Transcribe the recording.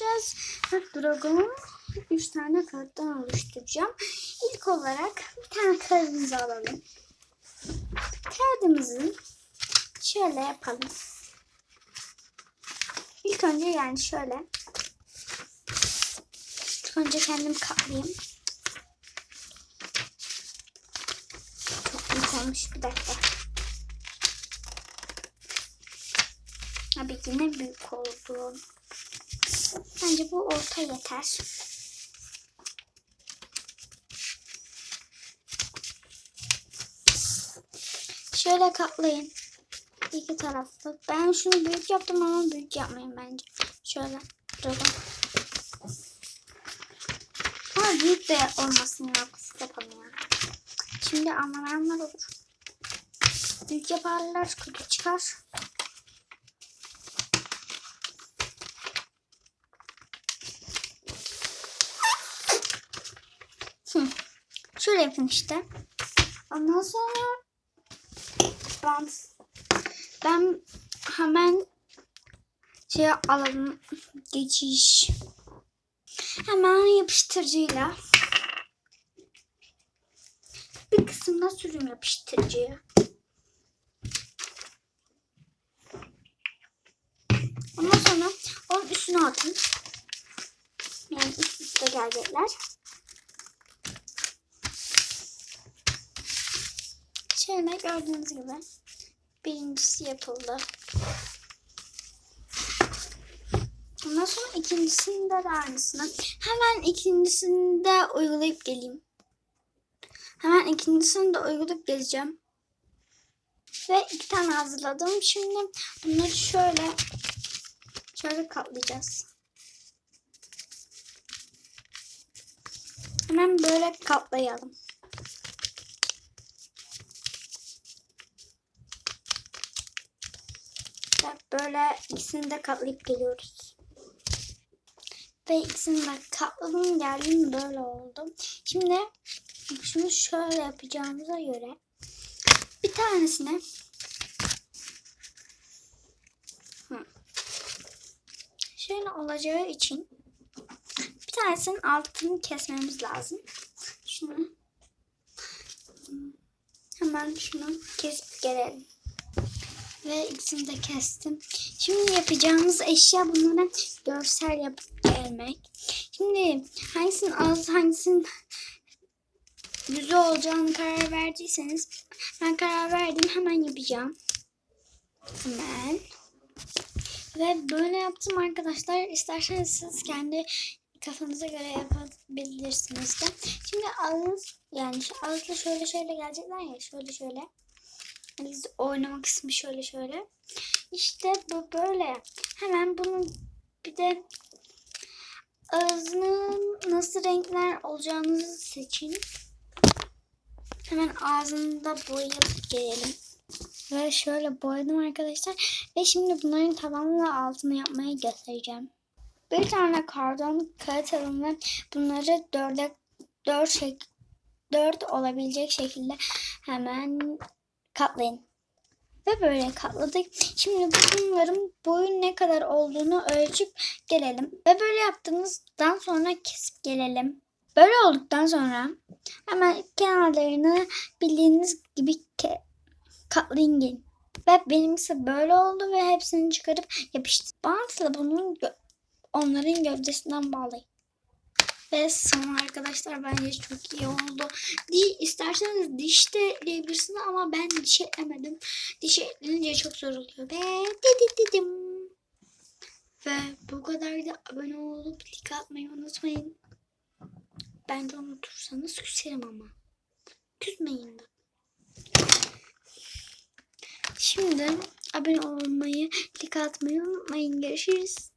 yapacağız. Bak Dragon'un 3 tane kağıttan oluşturacağım. İlk olarak bir tane kağıdımızı alalım. Kağıdımızı şöyle yapalım. İlk önce yani şöyle. İlk önce kendim katlayayım. Çok büyük olmuş bir dakika. Abi yine büyük oldu. Bence bu orta yeter. Şöyle katlayın. İki taraflı. Ben şunu büyük yaptım ama büyük yapmayın bence. Şöyle duralım. Ama büyük de olmasın yok. Yapalım ya. Şimdi anlamayanlar olur. Büyük yaparlar, kötü çıkar. Şöyle yapın işte. Ondan sonra ben, ben hemen şey alalım geçiş. Hemen yapıştırıcıyla bir kısmına sürüm yapıştırıcıyı. Ondan sonra onun üstüne atın. Yani üst üste gelecekler. Şöyle gördüğünüz gibi birincisi yapıldı. Ondan sonra ikincisinde de aynısını. Hemen ikincisini de uygulayıp geleyim. Hemen ikincisini de uygulayıp geleceğim. Ve iki tane hazırladım. Şimdi bunları şöyle şöyle katlayacağız. Hemen böyle katlayalım. Böyle ikisini de katlayıp geliyoruz. Ve ikisini de katladım geldim böyle oldu. Şimdi şunu şöyle yapacağımıza göre bir tanesine şöyle olacağı için bir tanesinin altını kesmemiz lazım. Şunu hemen şunu kesip gelelim ve ikisini de kestim. Şimdi yapacağımız eşya bunlara görsel yapıp gelmek. Şimdi hangisinin az hangisinin yüzü olacağını karar verdiyseniz ben karar verdim hemen yapacağım. Hemen. Ve böyle yaptım arkadaşlar. İsterseniz siz kendi kafanıza göre yapabilirsiniz de. Şimdi ağız yani ağızla şöyle şöyle gelecekler ya şöyle şöyle. Biz oynama kısmı şöyle şöyle. İşte bu böyle. Hemen bunun bir de ağzının nasıl renkler olacağını seçin. Hemen ağzını da boyayıp gelelim. Ve şöyle boyadım arkadaşlar. Ve şimdi bunların tamamını altını yapmayı göstereceğim. Bir tane karton kağıt alın ve bunları dörde dört şek dört olabilecek şekilde hemen katlayın. Ve böyle katladık. Şimdi bunların boyun ne kadar olduğunu ölçüp gelelim. Ve böyle yaptığımızdan sonra kesip gelelim. Böyle olduktan sonra hemen kenarlarını bildiğiniz gibi katlayın gelin. Ve benimkisi böyle oldu ve hepsini çıkarıp yapıştır. Bantla bunun onların gövdesinden bağlayın. Ve son arkadaşlar bence çok iyi oldu. Di, isterseniz diş de ekleyebilirsiniz ama ben diş eklemedim. Diş eklenince çok zor oluyor. Ve dedim. Ve bu kadar da abone olup like atmayı unutmayın. Bence unutursanız küserim ama. Küsmeyin de. Şimdi abone olmayı, like atmayı unutmayın. Görüşürüz.